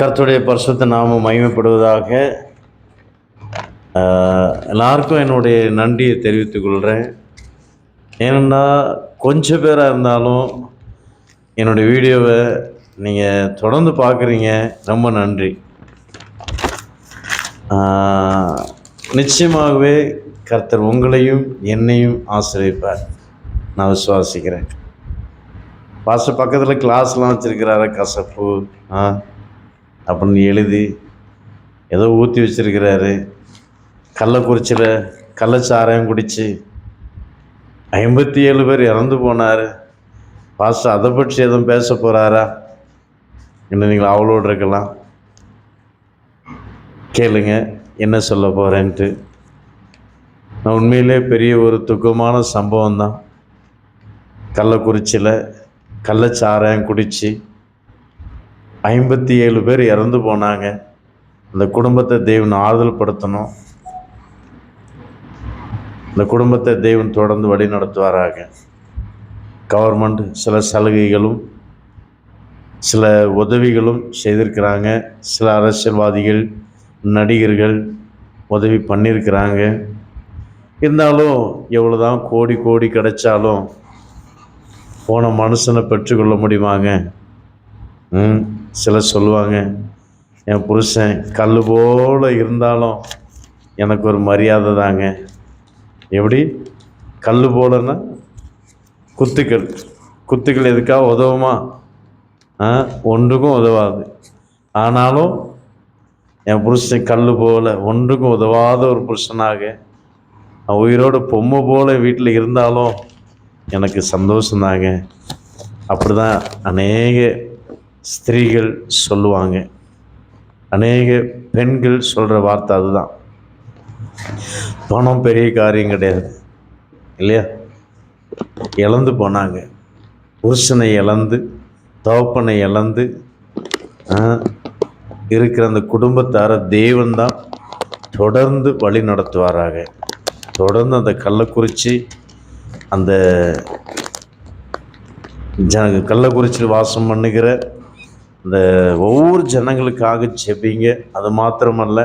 கர்த்துடைய பரிசுத்த நாமம் மகிமைப்படுவதாக எல்லாருக்கும் என்னுடைய நன்றியை தெரிவித்துக் கொள்கிறேன் ஏனென்னா கொஞ்சம் பேராக இருந்தாலும் என்னுடைய வீடியோவை நீங்கள் தொடர்ந்து பார்க்குறீங்க. ரொம்ப நன்றி. நிச்சயமாகவே கர்த்தர் உங்களையும் என்னையும் ஆசிரியப்பார். நான் விசுவாசிக்கிறேன். பாச பக்கத்தில் கிளாஸ்லாம் வச்சுருக்கிறார கசப்பு? ஆ? அப்படின்னு எழுதி ஏதோ ஊற்றி வச்சிருக்கிறாரு. கள்ளக்குறிச்சியில் கள்ளச்சாராயம் குடித்து ஐம்பத்தி ஏழு பேர் இறந்து போனார். பாஸ்டர் அதை பற்றி எதுவும் பேச போகிறாரா இன்னும் நீங்கள் அவளோடு இருக்கலாம். கேளுங்க என்ன சொல்ல போகிறேன்ட்டு நான் உண்மையிலே பெரிய ஒரு துக்கமான சம்பவம் தான் கள்ளக்குறிச்சியில் கள்ளச்சாராயம் குடித்து ஐம்பத்தி ஏழு பேர் இறந்து போனாங்க. அந்த குடும்பத்தை தெய்வன் ஆறுதல் படுத்தணும் இந்த குடும்பத்தை தெய்வன் தொடர்ந்து வழி நடத்துவாராக கவர்மெண்ட் சில சலுகைகளும் சில உதவிகளும் செய்திருக்கிறாங்க. சில அரசியல்வாதிகள் நடிகர்கள் உதவி பண்ணியிருக்கிறாங்க. இருந்தாலும் எவ்வளோ தான் கோடி கோடி கிடைச்சாலும் போன மனுஷனை பெற்றுக்கொள்ள முடியுமாங்க? சிலர் சொல்லுவாங்க என் புருஷன் கல் போல் இருந்தாலும் எனக்கு ஒரு மரியாதை தாங்க. எப்படி? கல் போலன்னா குத்துக்கள். குத்துக்கள் எதுக்காக உதவுமா? ஆ ஒன்றுக்கும் உதவாது. ஆனாலும் என் புருஷன் கல் போல் ஒன்றுக்கும் உதவாத ஒரு புருஷனாக உயிரோட பொம்மை போல வீட்டில் இருந்தாலும் எனக்கு சந்தோஷந்தாங்க. அப்படி தான் அநேக ஸ்திரீகள் சொல்லுவாங்க. அநேக பெண்கள் சொல்கிற வார்த்தை அதுதான். பணம் பெரிய காரியம் கிடையாது. இல்லையா? இழந்து போனாங்க. புருஷனை இழந்து தோப்பனை இழந்து இருக்கிற அந்த குடும்பத்தார தேவன்தான் தொடர்ந்து வழி நடத்துவாராக. தொடர்ந்து அந்த கள்ளக்குறிச்சி அந்த ஜ கள்ளக்குறிச்சியில் வாசம் பண்ணுகிற இந்த ஒவ்வொரு ஜனங்களுக்காக செபிங்க அது மாத்திரமல்ல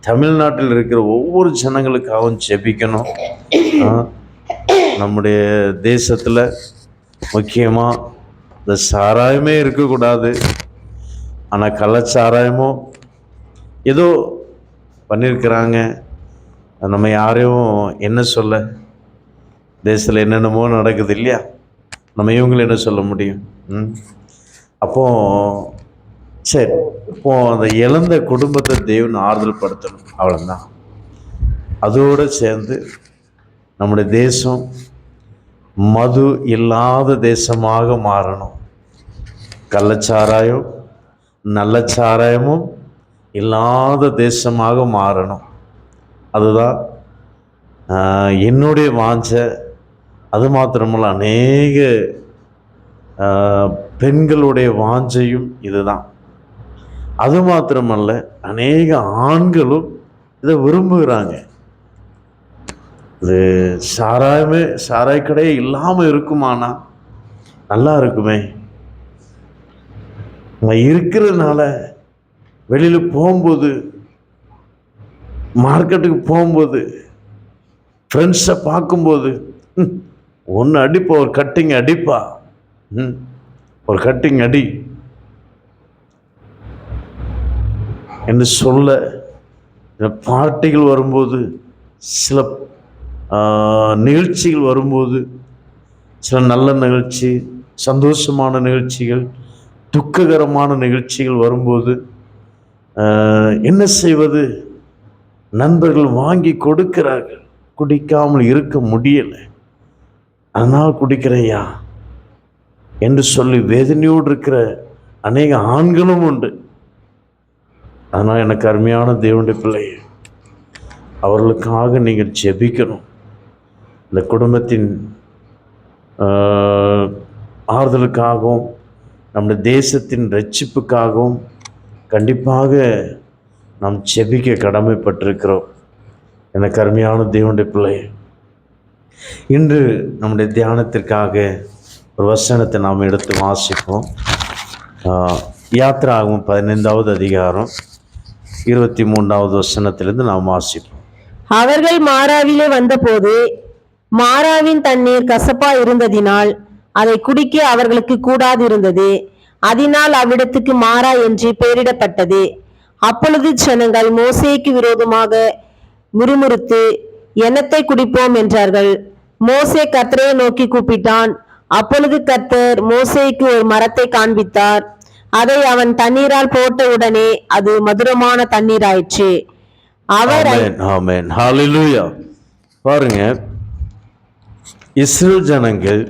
தமிழ்நாட்டில் இருக்கிற ஒவ்வொரு ஜனங்களுக்காகவும் செபிக்கணும் நம்முடைய தேசத்தில் முக்கியமாக இந்த சாராயமே இருக்கக்கூடாது. ஆனால் கள்ளச்சாராயமோ ஏதோ பண்ணியிருக்கிறாங்க நம்ம யாரையும் என்ன சொல்ல? தேசத்தில் என்னென்னமோ நடக்குது இல்லையா? நம்ம இவங்களை என்ன சொல்ல முடியும்? ம்? அப்போ சரி இப்போ அந்த இழந்த குடும்பத்தை தேவன் ஆறுதல் படுத்தணும் அவ்வளோதான் அதோடு சேர்ந்து நம்முடைய தேசம் மது இல்லாத தேசமாக மாறணும். கள்ளச்சாராயம் நல்ல சாராயமும் இல்லாத தேசமாக மாறணும். அதுதான் என்னுடைய வாஞ்சை. அது மாத்திரமல்ல அநேக பெண்களுடைய வாஞ்சையும் இதுதான். அது மாத்திரமல்ல அநேக ஆண்களும் இதை விரும்புகிறாங்க. இது சாராயமே சாராய கடையே இல்லாமல் இருக்குமானா? நல்லா இருக்குமே. நம்ம இருக்கிறதுனால வெளியில் போகும்போது மார்க்கெட்டுக்கு போகும்போது ஃப்ரெண்ட்ஸை பார்க்கும்போது ஒன்று அடிப்பா ஒரு கட்டிங் அடிப்பா. ம் ஒரு கட்டிங் அடி. என்று சொல்ல பார்ட்டிகள் வரும்போது சில நிகழ்ச்சிகள் வரும்போது சில நல்ல நிகழ்ச்சி சந்தோஷமான நிகழ்ச்சிகள் துக்ககரமான நிகழ்ச்சிகள் வரும்போது என்ன செய்வது? நண்பர்கள் வாங்கி கொடுக்கிறார்கள். குடிக்காமல் இருக்க முடியலை. அதனால் குடிக்கிறையா? என்று சொல்லி வேதனையோடு இருக்கிற அநேக ஆண்களும் உண்டு. ஆனால் எனக்கு அருமையான தேவனுடைய பிள்ளை அவர்களுக்காக நீங்கள் ஜெபிக்கணும். இந்த குடும்பத்தின் ஆறுதலுக்காகவும் நம்முடைய தேசத்தின் ரட்சிப்புக்காகவும் கண்டிப்பாக நாம் ஜெபிக்க கடமைப்பட்டிருக்கிறோம். எனக்கு அருமையான தேவனுடைய பிள்ளை இன்று நம்முடைய தியானத்திற்காக ஒரு வசனத்தை நாம் எடுத்து வாசிப்போம். ஆஹ், யாத்திராகும் பதினைந்தாவது அதிகாரம் இருபத்தி மூன்றாவது வசனத்திலிருந்து நாம் வாசிப்போம். அவர்கள் மாறாவிலே வந்தபோது மாறாவின் தண்ணீர் கசப்பா இருந்ததினால் அதை குடிக்க அவர்களுக்கு கூடாதிருந்தது. அதனால் அவ்விடத்துக்கு மாறா என்று பெயரிடப்பட்டது. அப்பொழுது ஜனங்கள் மோசேக்கு விரோதமாக முறுமுறுத்து எண்ணத்தை குடிப்போம்? என்றார்கள். மோசே கர்த்தரை நோக்கி கூப்பிட்டான் அப்பொழுது கத்தர் மோசேக்கு ஒரு மரத்தை காண்பித்தார். அதை அவன் தண்ணீரால் போட்ட உடனே அது மதுரமான தண்ணீர் ஆயிற்று. அவர் பாருங்க. இஸ்ரேல் ஜனங்கள்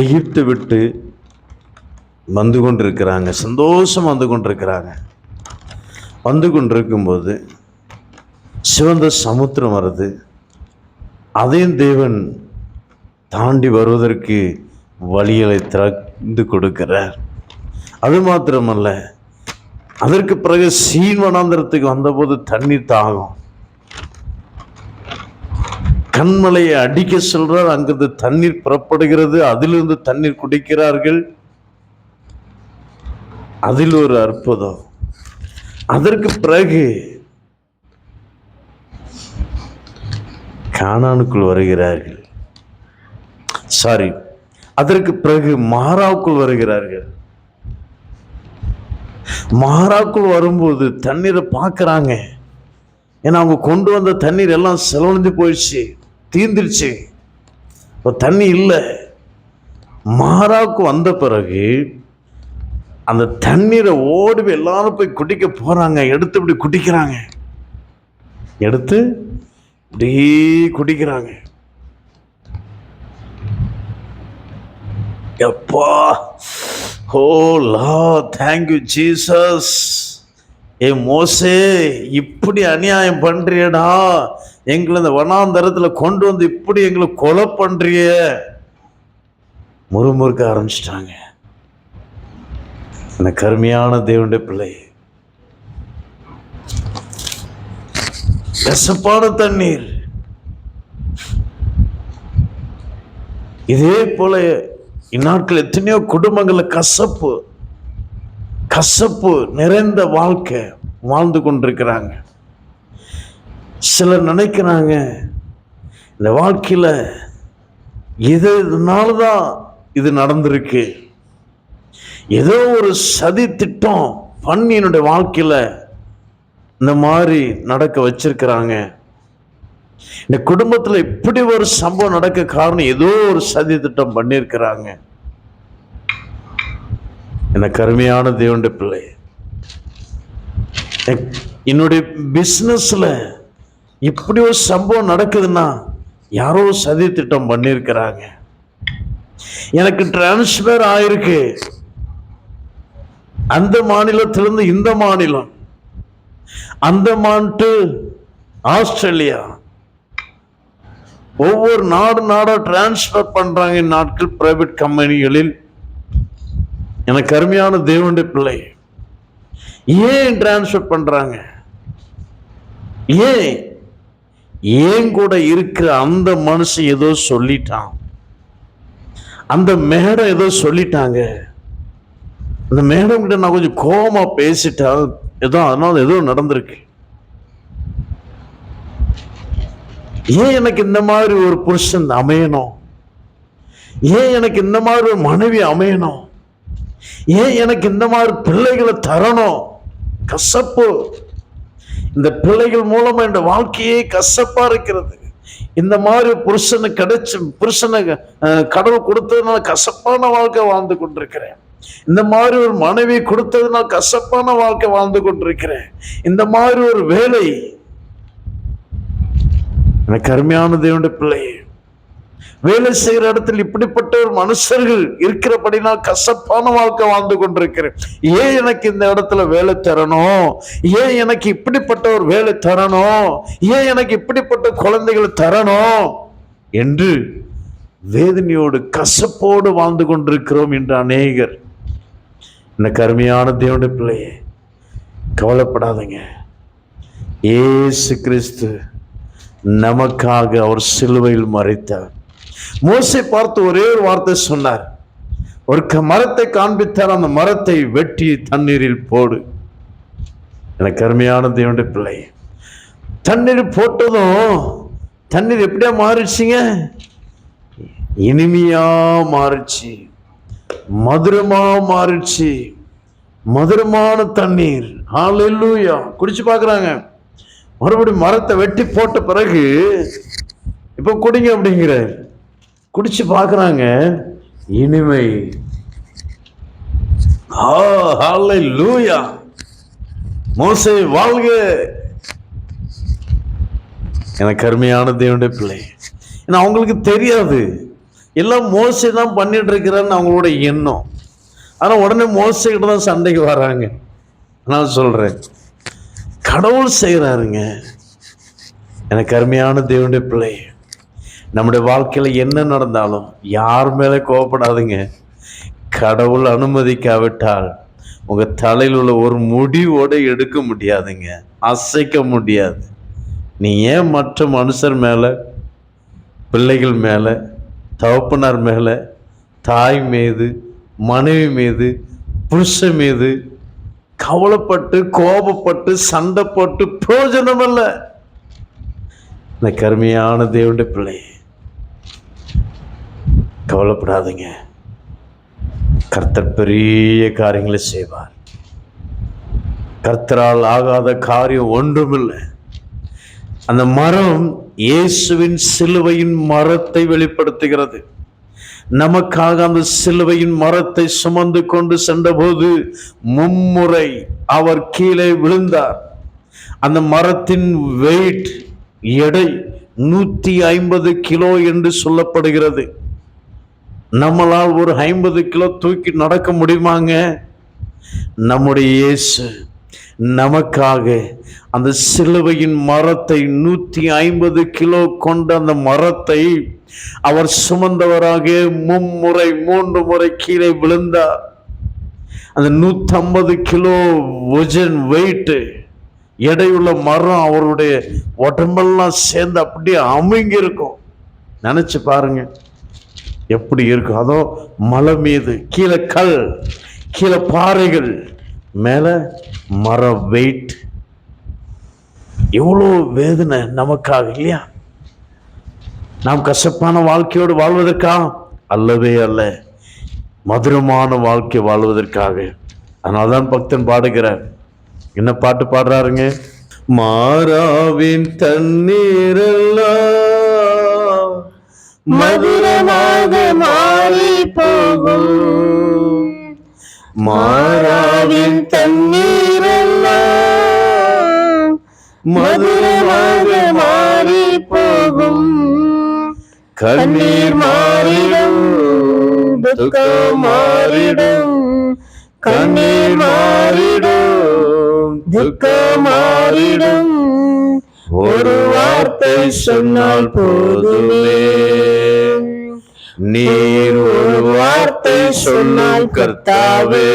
எகிப்து விட்டு வந்து கொண்டிருக்கிறாங்க. சந்தோஷம் வந்து கொண்டிருக்கிறாங்க. வந்து கொண்டிருக்கும்போது சிவந்த சமுத்திரம் வருது. அதையும் தேவன் தாண்டி வருவதற்கு வழிகளை திறந்து கொடுக்கிறார். அது மாத்திரமல்ல அதற்கு பிறகு சீன் வனாந்திரத்துக்கு வந்தபோது தண்ணீர் தாகம். கண்மலையை அடிக்க சொல்றார் அங்கிருந்து தண்ணீர் புறப்படுகிறது அதிலிருந்து தண்ணீர் குடிக்கிறார்கள். அதில் ஒரு அற்புதம். அதற்கு பிறகு காணானுக்குள் வருகிறார்கள். சாரி. அதற்கு பிறகு மாறாவுக்குள் வருகிறார்கள். மாறாக்குள் வரும்போது தண்ணீரை பார்க்குறாங்க. ஏன்னா அவங்க கொண்டு வந்த தண்ணீர் எல்லாம் செலவழிஞ்சு போயிடுச்சு தீந்துருச்சு. இப்போ தண்ணி இல்லை. மாறாவுக்கு வந்த பிறகு அந்த தண்ணீரை ஓடி போய் எல்லாரும் போய் குடிக்க போகிறாங்க எடுத்து இப்படி குடிக்கிறாங்க. எடுத்து இப்படி குடிக்கிறாங்க. எப்பா? ஓ லா தேங்க்யூ ஜீசஸ் ஏ மோசே இப்படி அநியாயம் பண்றியடா. எங்களை இந்த வனாந்தரத்தில் கொண்டு வந்து இப்படி எங்களை கொலை பண்றிய முறுமுறுக்க ஆரம்பிச்சிட்டாங்க. எனக்கு கருமையான தேவனுடைய பிள்ளை. கசப்பான தண்ணீர். இதே போல இந்நாட்கள் எத்தனையோ குடும்பங்களில் கசப்பு கசப்பு நிறைந்த வாழ்க்கை வாழ்ந்து கொண்டிருக்கிறாங்க. சிலர் நினைக்கிறாங்க இந்த வாழ்க்கையில இதனால தான் இது நடந்திருக்கு? ஏதோ ஒரு சதி திட்டம் பண்ணி என்னுடைய வாழ்க்கையில் இந்த மாதிரி நடக்க வச்சிருக்கிறாங்க. இந்த குடும்பத்துல இப்படி ஒரு சம்பவம் நடக்க காரணம் ஏதோ ஒரு சதி திட்டம் பண்ணியிருக்கிறாங்க. எனக்கு கருமையான தேவனுடைய பிள்ளை என்னுடைய பிஸ்னஸ்ல இப்படி ஒரு சம்பவம் நடக்குதுன்னா யாரோ சதி திட்டம் பண்ணியிருக்கிறாங்க. எனக்கு டிரான்ஸ்ஃபர் ஆயிருக்கு. அந்த மாநிலத்திலிருந்து இந்த மாநிலம் அந்தமான் டு ஆஸ்திரேலியா ஒவ்வொரு நாடு நாடாக டிரான்ஸ்ஃபர் பண்ணுறாங்க இந்நாட்கள் பிரைவேட் கம்பெனிகளில் எனக்கு அருமையான தேவனுடைய பிள்ளை. ஏன் டிரான்ஸ்ஃபர் பண்ணுறாங்க ஏன்? ஏன் கூட இருக்கிற அந்த மனுஷன் ஏதோ சொல்லிட்டான். அந்த மேடம் ஏதோ சொல்லிட்டாங்க. அந்த மேடம் கிட்ட நான் கொஞ்சம் கோபமாக பேசிட்டேன். ஏதோ அதனால் ஏதோ நடந்திருக்கு. ஏன் எனக்கு இந்த மாதிரி ஒரு புருஷன் அமையணும்? ஏன் எனக்கு இந்த மாதிரி ஒரு மனைவி அமையணும்? ஏன் எனக்கு இந்த மாதிரி பிள்ளைகளை தரணும்? கசப்பு. இந்த பிள்ளைகள் மூலமா இந்த வாழ்க்கையே கசப்பா இருக்கிறது. இந்த மாதிரி புருஷனு கிடைச்சு புருஷனை கடவுள் கொடுத்ததுனால கசப்பான வாழ்க்கை வாழ்ந்து கொண்டிருக்கிறேன். இந்த மாதிரி ஒரு மனைவி கொடுத்ததுனால கசப்பான வாழ்க்கை வாழ்ந்து கொண்டிருக்கிறேன். இந்த மாதிரி ஒரு வேலை எனக்கு அருமையான தேவனுடைய பிள்ளையே வேலை செய்கிற இடத்தில் இப்படிப்பட்ட ஒரு மனுஷர்கள் இருக்கிறபடினால் கசப்பான வாழ்க்கை வாழ்ந்து கொண்டிருக்கிறேன். ஏன் எனக்கு இந்த இடத்துல வேலை தரணும்? ஏன் எனக்கு இப்படிப்பட்ட ஒரு வேலை தரணும்? ஏன் எனக்கு இப்படிப்பட்ட குழந்தைகளை தரணும்? என்று வேதனையோடு கசப்போடு வாழ்ந்து கொண்டிருக்கிறோம் என்று அநேகர். எனக்கு அருமையான தேவனுடைய பிள்ளையே கவலைப்படாதீங்க. ஏசு கிறிஸ்து நமக்காக அவர் சிலுவையில் மறைத்தார். மோசை பார்த்து ஒரே ஒரு வார்த்தை சொன்னார். ஒரு க- மரத்தை காண்பித்தார் அந்த மரத்தை வெட்டி தண்ணீரில் போடு. எனக்கு அருமையான தேவனுடைய பிள்ளை. தண்ணீர் போட்டதும் தண்ணீர் எப்படியா மாறிடுச்சிங்க? இனிமையா மாறிச்சு மதுரமா மாறிச்சு மதுரமான தண்ணீர். ஹalleluya குடிச்சு பார்க்குறாங்க. மறுபடியும் மரத்தை வெட்டி போட்ட பிறகு இப்போ குடிங்க அப்படிங்கிற குடிச்சு பார்க்குறாங்க. இனிமை. ஆ மோசை வாழ்க. எனக்கு அருமையான தேவனுடைய பிள்ளை. ஏன்னா அவங்களுக்கு தெரியாது. எல்லாம் மோசை தான் பண்ணிட்டு இருக்கிறான்னு அவங்களோட எண்ணம். ஆனால் உடனே மோசைக்கிட்ட தான் சண்டைக்கு வராங்க. நான் சொல்கிறேன் கடவுள் செய்கிறாருங்க எனக்கு அருமையான தேவனுடைய பிள்ளை. நம்முடைய வாழ்க்கையில் என்ன நடந்தாலும் யார் மேலே கோவப்படாதுங்க. கடவுள் அனுமதிக்காவிட்டால் உங்கள் தலையில் உள்ள ஒரு முடிவோடு எடுக்க முடியாதுங்க. அசைக்க முடியாது. நீ ஏன் மற்ற மனுஷர் மேலே பிள்ளைகள் மேலே தகப்பனார் மேலே தாய் மீது மனைவி மீது புருஷன் மீது கவலைப்பட்டு கோபப்பட்டு சண்டை போட்டு பிரயோஜனம் அல்ல இந்த கருமையான தேவனுடைய பிள்ளை. கவலைப்படாதீங்க. கர்த்தர் பெரிய காரியங்களை செய்வார். கர்த்தரால் ஆகாத காரியம் ஒன்றுமில்லை. அந்த மரம் இயேசுவின் சிலுவையின் மரத்தை வெளிப்படுத்துகிறது. நமக்காக அந்த சிலுவையின் மரத்தை சுமந்து கொண்டு சென்றபோது மும்முறை அவர் கீழே விழுந்தார். அந்த மரத்தின் வெயிட் எடை நூற்றி ஐம்பது கிலோ என்று சொல்லப்படுகிறது. நம்மளால் ஒரு ஐம்பது கிலோ தூக்கி நடக்க முடியுமாங்க? நம்முடைய இயேசு நமக்காக அந்த சிலுவையின் மரத்தை நூற்றி ஐம்பது கிலோ கொண்ட அந்த மரத்தை அவர் சுமந்தவராக மும்முறை மூன்று முறை கீழே விழுந்தார். அந்த நூற்றம்பது கிலோ வஜன் வெயிட்டு எடையுள்ள மரம் அவருடைய உடம்பெல்லாம் சேர்ந்து அப்படியே அமைங்கிருக்கும் நினச்சி பாருங்க எப்படி இருக்கும்? அதோ மலை மீது கீழே கல் கீழே பாறைகள் மேலே மர வெயிட் எவ்வளோ வேதனை நமக்காக இல்லையா? நாம் கசப்பான வாழ்க்கையோடு வாழ்வதற்கா? அல்லவே அல்ல. மதுரமான வாழ்க்கை வாழ்வதற்காக. அதனால்தான் பக்தன் பாடுகிறார். என்ன பாட்டு பாடுறாருங்க? மாறாவின் தண்ணீரெல்லாம் மதுரமாக மாறி போகும். மாறாவின் தண்ணீரெல்லாம் மதுரமாக மாறி போகும் கண்ணீர் மாறிடும் துக்கம் மாறிடும். கண்ணீர் மாறிடும் துக்கம் மாறிடும். ஒரு வார்த்தை சொன்னால் போதுமே. நீர் ஒரு வார்த்தை சொன்னால் கர்த்தாவே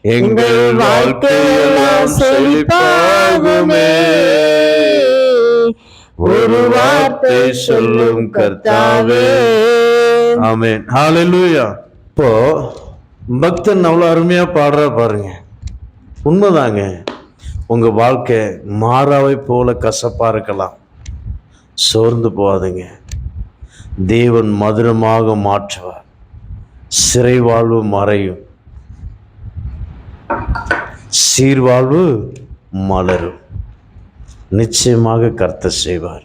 எங்கள் வாழ்க்கையெல்லாம் செழிப்பாகுமே. ஒரு வார்த்தை சொல்லும் கர்த்தாவே. ஆமென். ஹalleluya. இப்போ பக்தன் அவ்வளோ அருமையா பாடுற பாருங்க. உண்மைதாங்க. உங்க வாழ்க்கை மாறாவை போல கசப்பா இருக்கலாம். சோர்ந்து போகாதீங்க. தேவன் மதுரமாக மாற்றுவார். சிறைவாழ்வு மறையும். சீர்வாழ்வு மலரும். நிச்சயமாக கர்த்தர் செய்வார்.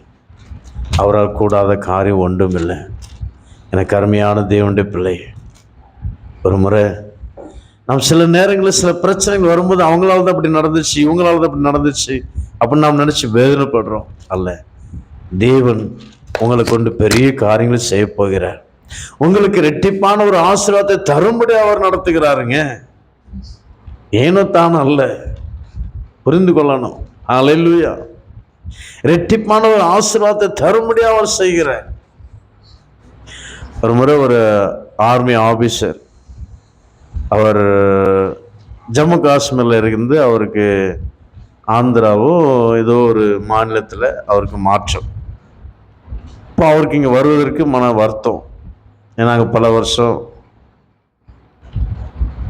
அவரால் கூடாத காரியம் ஒன்றும் இல்லை எனக்கு அருமையான தேவனுடைய பிள்ளை. ஒரு முறை நாம் சில நேரங்களில் சில பிரச்சனைகள் வரும்போது அவங்களால தான் அப்படி நடந்துச்சு இவங்களால தான் அப்படி நடந்துச்சு அப்படின்னு நாம் நினச்சி வேதனைப்படுறோம் அல்ல. தேவன் உங்களை கொண்டு பெரிய காரியங்களை செய்ய போகிறார். உங்களுக்கு ரெட்டிப்பான ஒரு ஆசீர்வாதத்தை தரும்படி அவர் நடத்துகிறாருங்க. ஏனோ தான் அல்ல. புரிந்து கொள்ளணும். அல்லேலூயா ரெட்டிப்பான ஒரு ஆசீர்வாதத்தை தரும்படி அவர் செய்கிறார். ஒரு முறை ஒரு ஆர்மி ஆபீசர் அவர் ஜம்மு காஷ்மீரில் இருந்து அவருக்கு ஆந்திராவோ ஏதோ ஒரு மாநிலத்தில் அவருக்கு மாற்றம். இப்போ அவருக்கு இங்கே வருவதற்கு மன வருத்தம். ஏன்னா அங்கே பல வருஷம்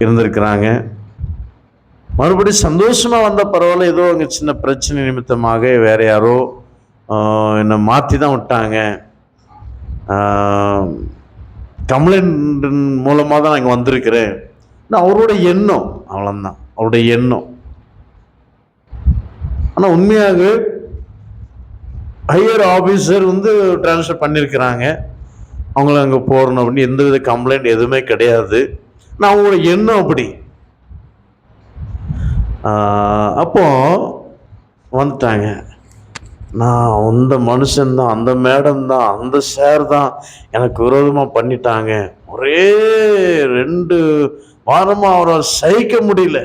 இருந்திருக்கிறாங்க. மறுபடியும் சந்தோஷமாக வந்த பரவாயில்ல ஏதோ அங்கே சின்ன பிரச்சனை நிமித்தமாக வேற யாரோ என்னை மாற்றி தான் விட்டாங்க கம்ப்ளைண்ட் மூலமாக தான் நான் இங்கே வந்திருக்கிறேன். அவரோட எண்ணம் அவ்வளோதான் அவருடைய எண்ணம். ஆனால் உண்மையாக ஹையர் ஆஃபீஸர் வந்து ட்ரான்ஸ்ஃபர் பண்ணியிருக்கிறாங்க அவங்கள அங்கே போடணும் அப்படின்னு எந்த வித கம்ப்ளைண்ட் எதுவுமே கிடையாது. நான் அவங்களோட எண்ணம் அப்படி. அப்போ வந்துட்டாங்க. நான் அந்த மனுஷன்தான் அந்த மேடம் தான் அந்த சார் தான் எனக்கு விரோதமாக பண்ணிட்டாங்க. ஒரே ரெண்டு வாரமாக அவரை சகிக்க முடியல.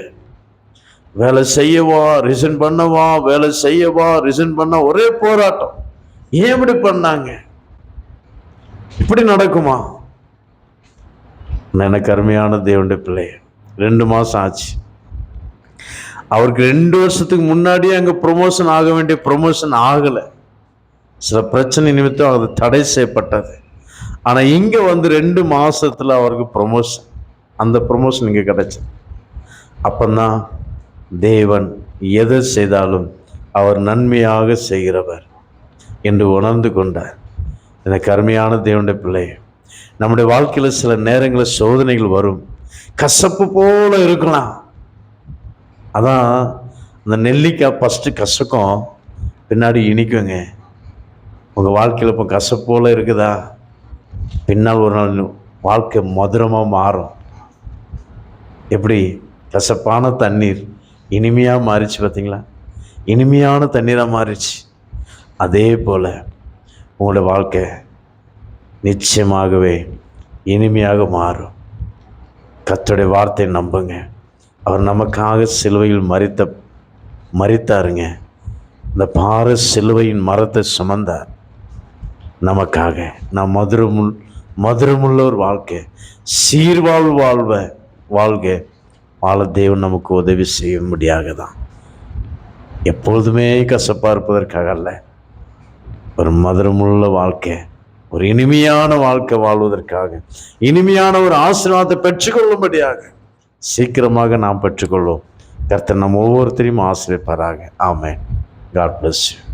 வேலை செய்யவா ரிசன் பண்ணவா வேலை செய்யவா ரிசன் பண்ண ஒரே போராட்டம். ஏன் இப்படி பண்ணாங்க? இப்படி நடக்குமா? நான் எனக்கு அருமையான தேவனுடைய பிள்ளை. ரெண்டு மாதம் ஆச்சு. அவருக்கு ரெண்டு வருஷத்துக்கு முன்னாடியே அங்கே ப்ரொமோஷன் ஆக வேண்டிய ப்ரொமோஷன் ஆகலை. சில பிரச்சனை நிமித்தம் அது தடை செய்யப்பட்டது. ஆனால் இங்கே வந்து ரெண்டு மாதத்தில் அவருக்கு ப்ரொமோஷன் அந்த ப்ரொமோஷன் இங்கே கிடச்சிது. அப்போ தான் தேவன் எதை செய்தாலும் அவர் நன்மையாக செய்கிறவர் என்று உணர்ந்து கொண்டார். எனக்கு அருமையான தேவனுடைய பிள்ளை நம்முடைய வாழ்க்கையில் சில நேரங்களில் சோதனைகள் வரும். கசப்பு போல இருக்கலாம். அதான் அந்த நெல்லிக்காய் ஃபஸ்ட்டு கசக்கும் பின்னாடி இனிக்குங்க. உங்கள் வாழ்க்கையில் இப்போ கசப்பு போல இருக்குதா? பின்னால் ஒரு நாள் வாழ்க்கை மதுரமாக மாறும். எப்படி? கசப்பான தண்ணீர். இனிமையாக மாறிச்சு பார்த்தீங்களா இனிமையான தண்ணீராக மாறிச்சு. அதே போல் உங்களோட வாழ்க்கை நிச்சயமாகவே இனிமையாக மாறும். கத்தோடைய வார்த்தையை நம்புங்க. அவர் நமக்காக சிலுவையில் மறித்த மறித்தாருங்க. இந்த பார சிலுவையின் மரத்தை சுமந்தார். நமக்காக. நான் மதுரமுள் மதுரமுள்ள ஒரு வாழ்க்கை. சீர்வாழ்வு வாழ்வ வாழ்க. வாழ தேவன் நமக்கு உதவி செய்யும்படியாக தான் எப்பொழுதுமே கசப்பாக இருப்பதற்காக அல்ல ஒரு மதுரமுள்ள வாழ்க்கை ஒரு இனிமையான வாழ்க்கை வாழ்வதற்காக இனிமையான ஒரு ஆசீர்வாதத்தை பெற்றுக்கொள்ளும்படியாக சீக்கிரமாக நாம் பெற்றுக்கொள்வோம். கர்த்தர் நம்ம ஒவ்வொருத்தரையும் ஆசிரியப்பாராக. ஆமே காட் பிளஸ் யூ